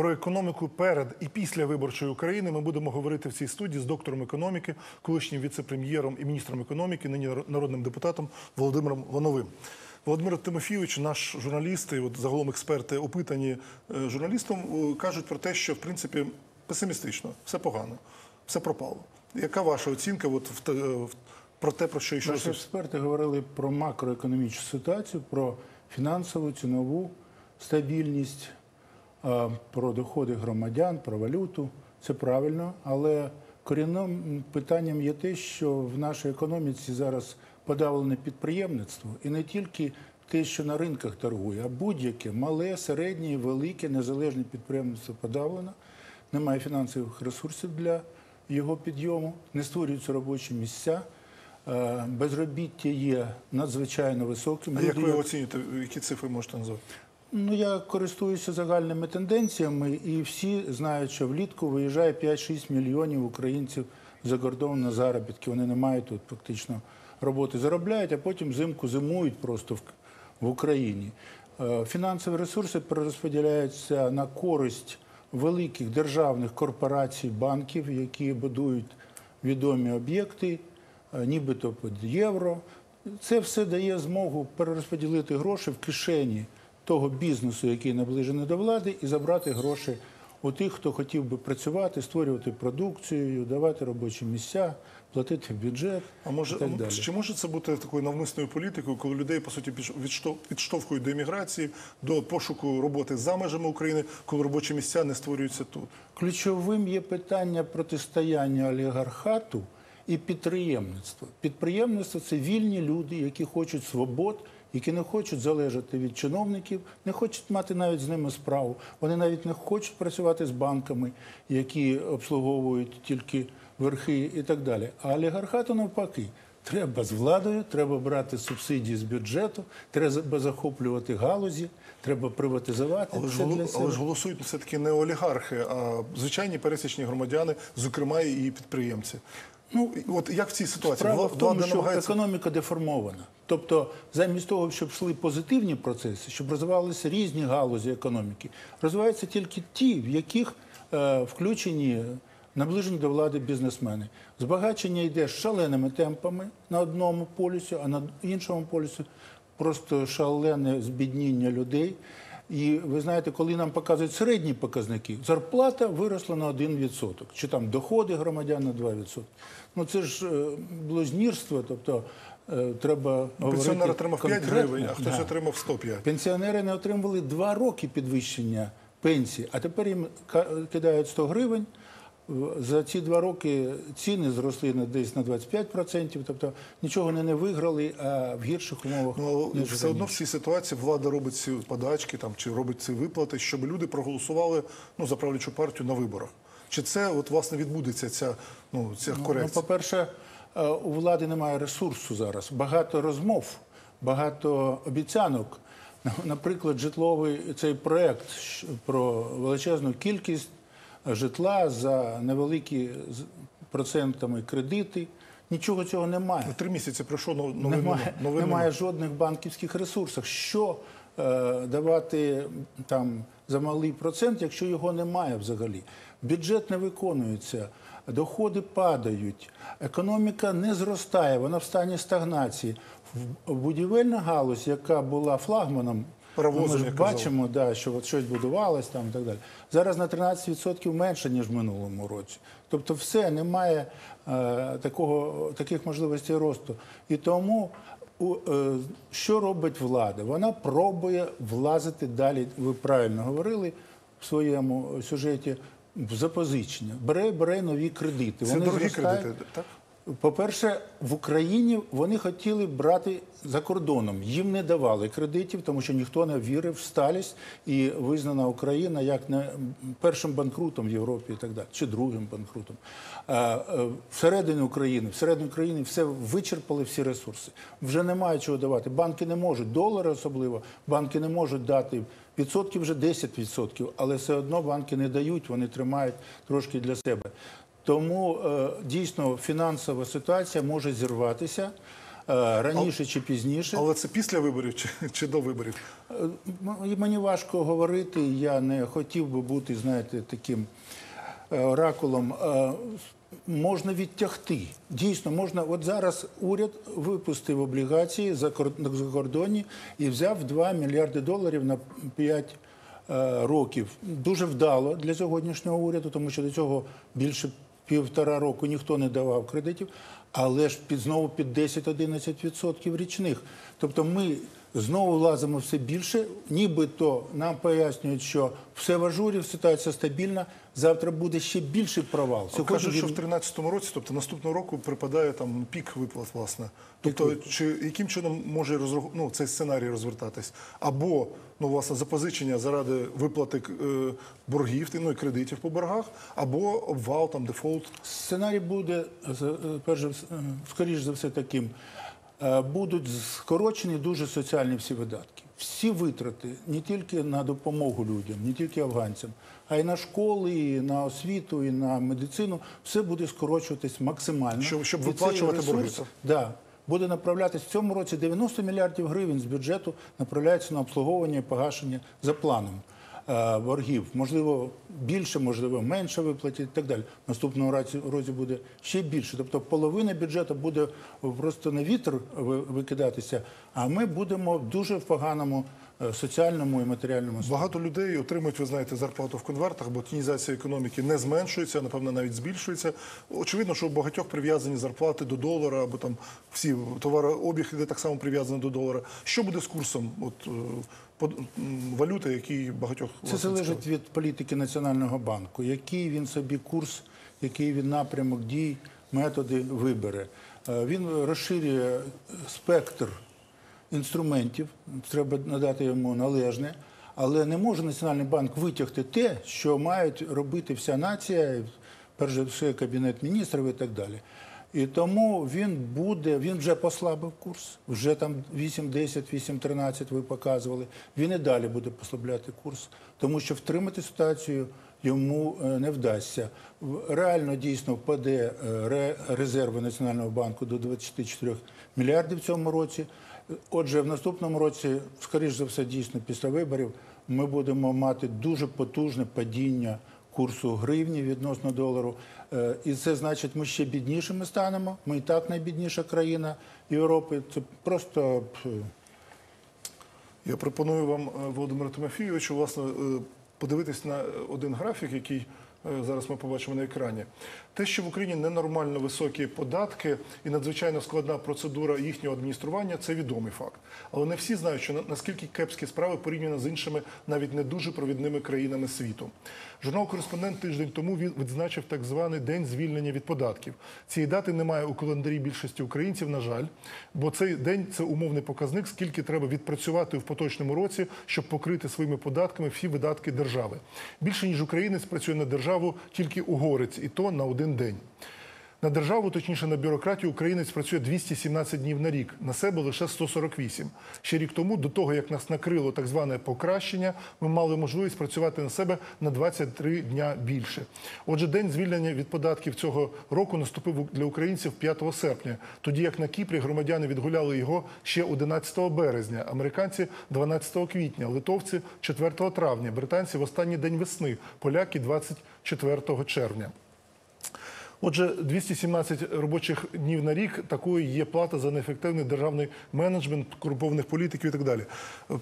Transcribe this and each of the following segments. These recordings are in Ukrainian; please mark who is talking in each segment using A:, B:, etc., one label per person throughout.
A: Про економіку перед і після виборчої України ми будемо говорити в цій студії з доктором економіки, колишнім віце-прем'єром і міністром економіки, нині народним депутатом Володимиром Лановим. Володимир Тимофійович, наш журналіст, і от загалом експерти, опитані е, журналістом, е, кажуть про те, що в принципі песимістично, все погано, все пропало. Яка ваша оцінка от, в, в- про те, про що
B: Наші експерти говорили про макроекономічну ситуацію, про фінансову цінову стабільність, про доходи громадян, про валюту. Це правильно, але корінним питанням є те, що в нашій економіці зараз подавлене підприємництво, і не тільки те, що на ринках торгує, а будь-яке мале, середнє, велике, незалежне підприємництво подавлено. Немає фінансових ресурсів для його підйому, не створюються робочі місця. Безробіття є надзвичайно високим.
A: А як ви оцінюєте, які цифри можете назвати?
B: Ну, я користуюся загальними тенденціями, і всі знають, що влітку виїжджає 5-6 мільйонів українців за кордон на заробітки. Вони не мають тут практично роботи. Заробляють, а потім взимку зимують просто в, в Україні. Е, Фінансові ресурси перерозподіляються на користь великих державних корпорацій, банків, які будують відомі об'єкти, е, нібито під євро. Це все дає змогу перерозподілити гроші в кишені того бізнесу, який наближений до влади, і забрати гроші у тих, хто хотів би працювати, створювати продукцію, давати робочі місця, платити в бюджет
A: А може,
B: і так далі.
A: чи може це бути такою навмисною політикою, коли людей по суті підш- відштов- підштовхують до еміграції, до пошуку роботи за межами України, коли робочі місця не створюються тут?
B: Ключовим є питання протистояння олігархату і підприємництва. Підприємництво це вільні люди, які хочуть свобод, які не хочуть залежати від чиновників, не хочуть мати навіть з ними справу. Вони навіть не хочуть працювати з банками, які обслуговують тільки верхи і так далі. А олігархату навпаки. Треба з владою, треба брати субсидії з бюджету, треба захоплювати галузі, треба приватизувати.
A: Але
B: Це для
A: але ж голосують все-таки не олігархи, а звичайні пересічні громадяни, зокрема і підприємці. Ну, от як в цій ситуації?
B: Справа в тому, що
A: намагається
B: економіка деформована. Тобто, замість того, щоб йшли позитивні процеси, щоб розвивалися різні галузі економіки, розвиваються тільки ті, в яких е, включені наближені до влади бізнесмени. Збагачення йде шаленими темпами на одному полюсі, а на іншому полюсі просто шалене збідніння людей. І ви знаєте, коли нам показують середні показники, зарплата виросла на 1%, чи там доходи громадян на 2%. Ну це ж е, блузнірство, тобто треба говорити
A: пенсіонер отримав 5 гривень, а хтось
B: Да.
A: отримав 105.
B: Пенсіонери не отримували два роки підвищення пенсії, а тепер їм кидають 100 гривень. За ці два роки ціни зросли на десь на 25%, тобто нічого не, не виграли, а в гірших умовах
A: Ну, все одно в цій ситуації влада робить ці подачки там, чи робить ці виплати, щоб люди проголосували ну, за правлячу партію на виборах. Чи це от, власне відбудеться ця, ну, ця
B: Ну,
A: корекція?
B: по-перше, е, у влади немає ресурсу зараз. Багато розмов, багато обіцянок. Наприклад, житловий цей проект про величезну кількість житла за невеликі процентами кредити. Нічого цього немає.
A: Три місяці пройшло но- новин
B: Немає,
A: новин
B: немає жодних банківських ресурсів. Що е, давати там за малий процент, якщо його немає взагалі? Бюджет не виконується, доходи падають, економіка не зростає, вона в стані стагнації. В- Будівельна галузь, яка була флагманом,
A: Паровозом,
B: ми ж бачимо, да, що от щось будувалось там і так далі. Зараз на 13% менше, ніж в минулому році. Тобто все, немає е, такого, таких можливостей росту. І тому у, е, що робить влада? Вона пробує влазити далі, ви правильно говорили в своєму сюжеті, запозичення. Бере, бере нові кредити.
A: Це
B: Вони
A: дорогі
B: зростають.
A: кредити, так?
B: По-перше, в Україні вони хотіли брати за кордоном. Їм не давали кредитів, тому що ніхто не вірив в сталість і визнана Україна як не першим банкрутом в Європі і так далі, чи другим банкрутом. Е, Всередині України, всередині України все вичерпали всі ресурси. Вже немає чого давати. Банки не можуть, долари особливо, банки не можуть дати відсотків вже 10%, але все одно банки не дають, вони тримають трошки для себе. Тому е, дійсно фінансова ситуація може зірватися. е, раніше чи пізніше.
A: Але це після виборів чи, чи до виборів?
B: Е, Мені важко говорити. Я не хотів би бути, знаєте, таким оракулом. Можна відтягти. Дійсно, можна. От зараз уряд випустив облігації за кордоні і взяв 2 мільярди доларів на 5 е, років. Дуже вдало для сьогоднішнього уряду, тому що до цього більше півтора року ніхто не давав кредитів, але ж під знову під 10-11% річних. Тобто ми знову лазимо все більше, нібито нам пояснюють, що все в ажурі, ситуація стабільна. Завтра буде ще більший провал.
A: Кажуть, що в
B: він-
A: 2013 році, тобто наступного року, припадає там пік виплат, власне. Тобто, чи яким чином може розрах- ну, цей сценарій розвертатись? Або ну, власне, запозичення заради виплати е, боргів, ну і кредитів по боргах, або обвал, там дефолт.
B: Сценарій буде е, перш скоріш за все таким. Е, Будуть скорочені дуже соціальні всі видатки. Всі витрати не тільки на допомогу людям, не тільки афганцям, а й на школи, і на освіту, і на медицину. Все буде скорочуватись максимально.
A: Щоб- щоб виплачувати борги.
B: Да, буде направлятись в цьому році 90 мільярдів гривень з бюджету направляється на обслуговування і погашення за планом боргів. Можливо, більше, можливо, менше виплатять і так далі. Наступного році, буде ще більше. Тобто половина бюджету буде просто на вітер ви- викидатися, а ми будемо дуже в поганому е, соціальному і матеріальному.
A: Багато людей отримують, ви знаєте, зарплату в конвертах, бо тінізація економіки не зменшується, напевно навіть збільшується. Очевидно, що у багатьох прив'язані зарплати до долара, або там всі товарообіг іде так само прив'язаний до долара. Що буде з курсом от, е, валюти, який багатьох
B: Це залежить від політики Національного банку, який він собі курс, який він напрямок дій, методи вибере. Е, Він розширює спектр інструментів, треба надати йому належне, але не може Національний банк витягти те, що мають робити вся нація, перш за все Кабінет міністрів і так далі. І тому він буде, він вже послабив курс, вже там 8-10, 8-13 ви показували. Він і далі буде послабляти курс, тому що втримати ситуацію йому е, не вдасться. Реально дійсно впаде е, резерви Національного банку до 24 мільярдів в цьому році. Отже, в наступному році, скоріш за все, дійсно після виборів, ми будемо мати дуже потужне падіння курсу гривні відносно долару. Е, І це значить, ми ще біднішими станемо. Ми і так найбідніша країна Європи. Це просто
A: Я пропоную вам, е, Володимиру Тимофійовичу, власне, подивитись на один графік, який е, зараз ми побачимо на екрані. Те, що в Україні ненормально високі податки і надзвичайно складна процедура їхнього адміністрування, це відомий факт. Але не всі знають, що наскільки кепські справи порівняно з іншими навіть не дуже провідними країнами світу. Журнал Кореспондент тиждень тому від- відзначив так званий день звільнення від податків. Цієї дати немає у календарі більшості українців, на жаль, бо цей день це умовний показник, скільки треба відпрацювати в поточному році, щоб покрити своїми податками всі видатки держави. Більше ніж українець працює на державу тільки угорець, і то на один день. На державу, точніше на бюрократію, українець працює 217 днів на рік, на себе лише 148. Ще рік тому, до того як нас накрило так зване покращення, ми мали можливість працювати на себе на 23 дня більше. Отже, день звільнення від податків цього року наступив для українців 5 серпня, тоді як на Кіпрі громадяни відгуляли його ще 11 березня, американці 12 квітня, литовці 4 травня, британці в останній день весни, поляки 24 червня. Отже, 217 робочих днів на рік такою є плата за неефективний державний менеджмент корумпованих політиків і так далі.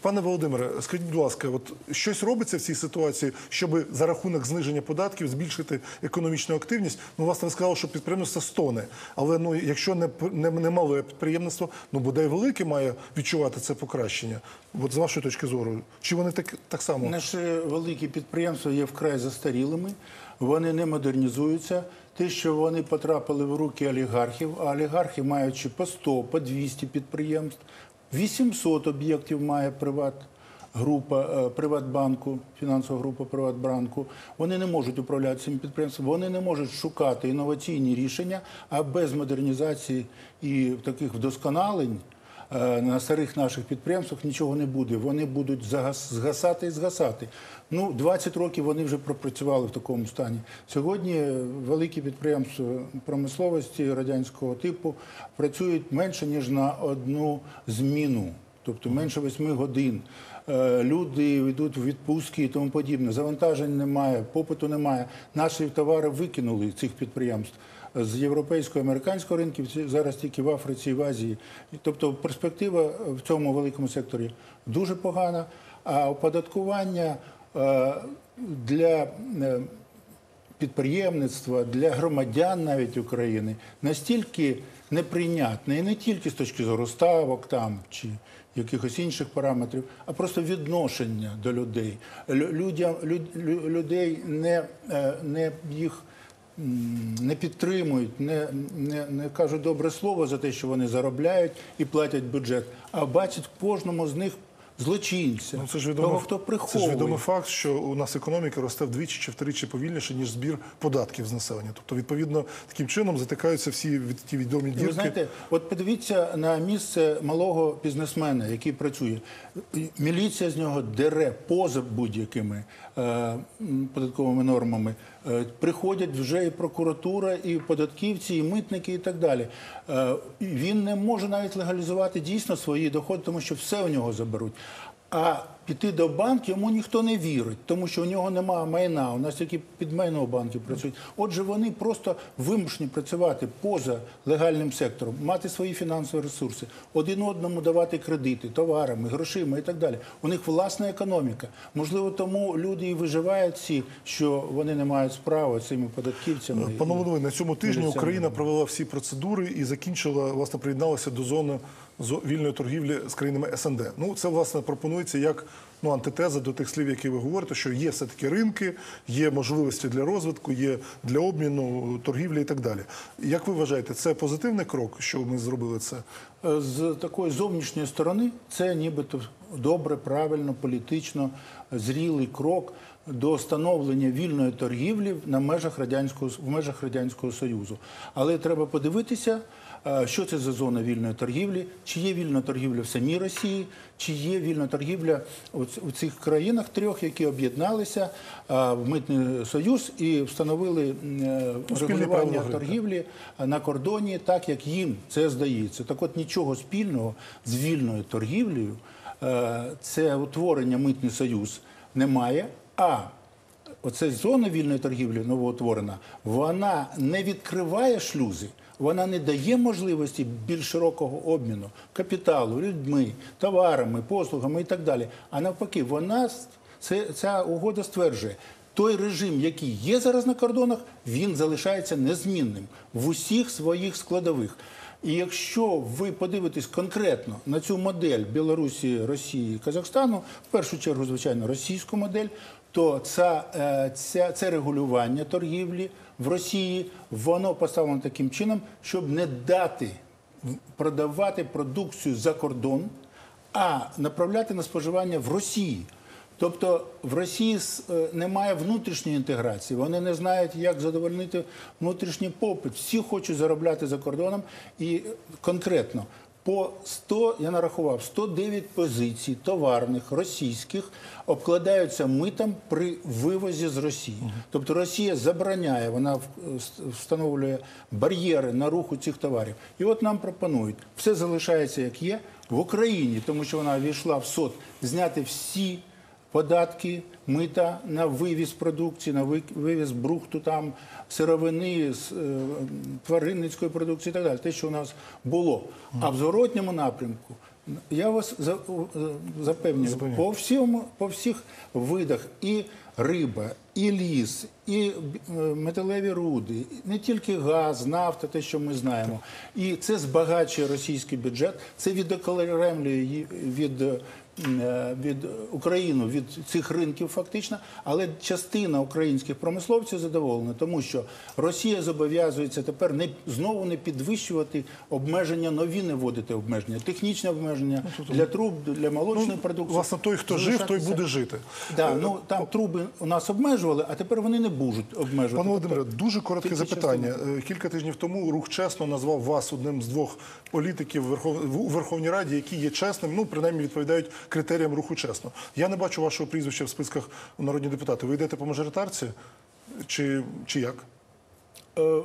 A: Пане Володимире, скажіть, будь ласка, от щось робиться в цій ситуації, щоб за рахунок зниження податків збільшити економічну активність? Ну, власне, ви сказали, що підприємництво стоне, але ну, якщо не, не, не мале підприємництво, ну бодай велике має відчувати це покращення. От з вашої точки зору, чи вони так, так само?
B: Наші великі підприємства є вкрай застарілими, вони не модернізуються. Те, що вони потрапили в руки олігархів, а олігархи, маючи по 100, по 200 підприємств, 800 об'єктів має приват. Група е, Приватбанку, фінансова група Приватбанку, вони не можуть управляти цим підприємством, вони не можуть шукати інноваційні рішення, а без модернізації і таких вдосконалень на старих наших підприємствах нічого не буде. Вони будуть згасати і згасати. Ну, 20 років вони вже пропрацювали в такому стані. Сьогодні е, великі підприємства промисловості радянського типу працюють менше ніж на одну зміну, тобто менше 8 годин. Е, Люди йдуть в відпустки і тому подібне. Завантажень немає, попиту немає. Наші товари викинули цих підприємств з європейського американського ринків зараз тільки в Африці і в Азії. Тобто перспектива в цьому великому секторі дуже погана. А оподаткування е, для е, підприємництва, для громадян навіть України настільки неприйнятне, і не тільки з точки зору ставок там чи якихось інших параметрів, а просто відношення до людей. Людям, лю- лю- людей не, е, не їх не підтримують, не, не, не кажуть добре слово за те, що вони заробляють і платять бюджет, а бачать в кожному з них злочинця,
A: Ну, це ж відомо,
B: того, хто
A: це ж відомий факт, що у нас економіка росте вдвічі чи втричі повільніше, ніж збір податків з населення. Тобто, відповідно, таким чином затикаються всі від ті відомі дірки.
B: Ви знаєте, от подивіться на місце малого бізнесмена, який працює. Міліція з нього дере поза будь-якими е, податковими нормами. Е, приходять вже і прокуратура, і податківці, і митники, і так далі. Е, він не може навіть легалізувати дійсно свої доходи, тому що все у нього заберуть. А піти до банку йому ніхто не вірить, тому що у нього немає майна. У нас тільки підмайно банки працюють. Отже, вони просто вимушені працювати поза легальним сектором, мати свої фінансові ресурси, один одному давати кредити, товарами, грошима і так далі. У них власна економіка. Можливо, тому люди і виживають всі, що вони не мають справи з цими податківцями.
A: Пане Володимире, на цьому тижні. Україна провела всі процедури і закінчила, власне, приєдналася до зони зо- вільної торгівлі з країнами СНД. Ну, це, власне, пропонується як ну, антитеза до тих слів, які ви говорите, що є все-таки ринки, є можливості для розвитку, є для обміну, торгівлі і так далі. Як ви вважаєте, це позитивний крок, що ми зробили це?
B: Е, з такої зовнішньої сторони це нібито добре, правильно, політично зрілий крок до встановлення вільної торгівлі на межах радянського в межах радянського союзу. Але треба подивитися, що це за зона вільної торгівлі, чи є вільна торгівля в самій Росії, чи є вільна торгівля у цих країнах трьох, які об'єдналися е, в митний союз і встановили е,
A: Ну,
B: регулювання торгівлі на кордоні, так як їм це здається. Так от нічого спільного з вільною торгівлею, е, це утворення митний союз немає. А оця зона вільної торгівлі новоутворена, вона не відкриває шлюзи. Вона не дає можливості більш широкого обміну капіталу, людьми, товарами, послугами і так далі. А навпаки, вона це, ця угода стверджує, той режим, який є зараз на кордонах, він залишається незмінним в усіх своїх складових. І якщо ви подивитесь конкретно на цю модель Білорусі, Росії, Казахстану, в першу чергу, звичайно, російську модель, то ця, е, ця, це регулювання торгівлі в Росії, воно поставлено таким чином, щоб не дати продавати продукцію за кордон, а направляти на споживання в Росії. Тобто в Росії е, немає внутрішньої інтеграції, вони не знають, як задовольнити внутрішній попит. Всі хочуть заробляти за кордоном і конкретно. По 100, я нарахував, 109 позицій товарних російських обкладаються митом при вивозі з Росії. Тобто Росія забороняє, вона встановлює бар'єри на руху цих товарів. І от нам пропонують, все залишається як є в Україні, тому що вона війшла в СОД, зняти всі податки, мита на вивіз продукції, на вивіз брухту, там, сировини, з, е, тваринницької продукції і так далі. Те, що у нас було. А в зворотньому напрямку, я вас е, запевнюю, по, всьому, по всіх видах і риба, і ліс, і е, металеві руди, не тільки газ, нафта, те, що ми знаємо. І це збагачує російський бюджет, це відокремлює від, від України, від цих ринків фактично, але частина українських промисловців задоволена, тому що Росія зобов'язується тепер не знову не підвищувати обмеження, нові не вводити обмеження, технічне обмеження для труб, для молочної продукції.
A: Власне, той, хто жив, той буде жити.
B: Да, ну там труби у нас обмежували, а тепер вони не будуть обмежувати.
A: Пане Володимире, дуже коротке
B: тільки
A: запитання. Е, Кілька тижнів тому рух чесно назвав вас одним з двох політиків у Верховній Раді, які є чесним, ну принаймні відповідають критеріям руху чесно. Я не бачу вашого прізвища в списках народні депутати. Ви йдете по мажоритарці чи, чи як?
B: Е,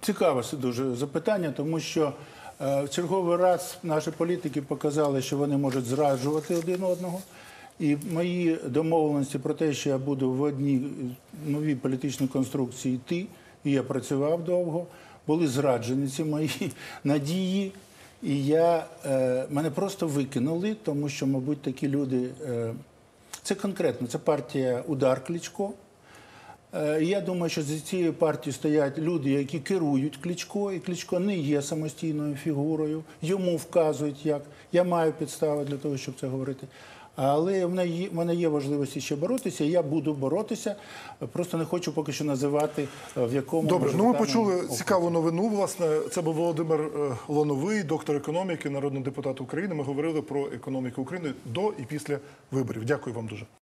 B: Цікаве дуже запитання, тому що е, в черговий раз наші політики показали, що вони можуть зраджувати один одного. І мої домовленості про те, що я буду в одній е, новій політичній конструкції йти, і я працював довго, були зраджені ці мої надії. І я, е, мене просто викинули, тому що, мабуть, такі люди. Е, це конкретно, це партія Удар Кличко. Е, Я думаю, що за цією партією стоять люди, які керують Кличко, і Кличко не є самостійною фігурою. Йому вказують, як я маю підстави для того, щоб це говорити. Але в мене є, можливості ще боротися, і я буду боротися. Просто не хочу поки що називати е, в якому
A: Добре, ну ми почули цікаву новину. Власне, це був Володимир Лановий, Лоновий, доктор економіки, народний депутат України. Ми говорили про економіку України до і після виборів. Дякую вам дуже.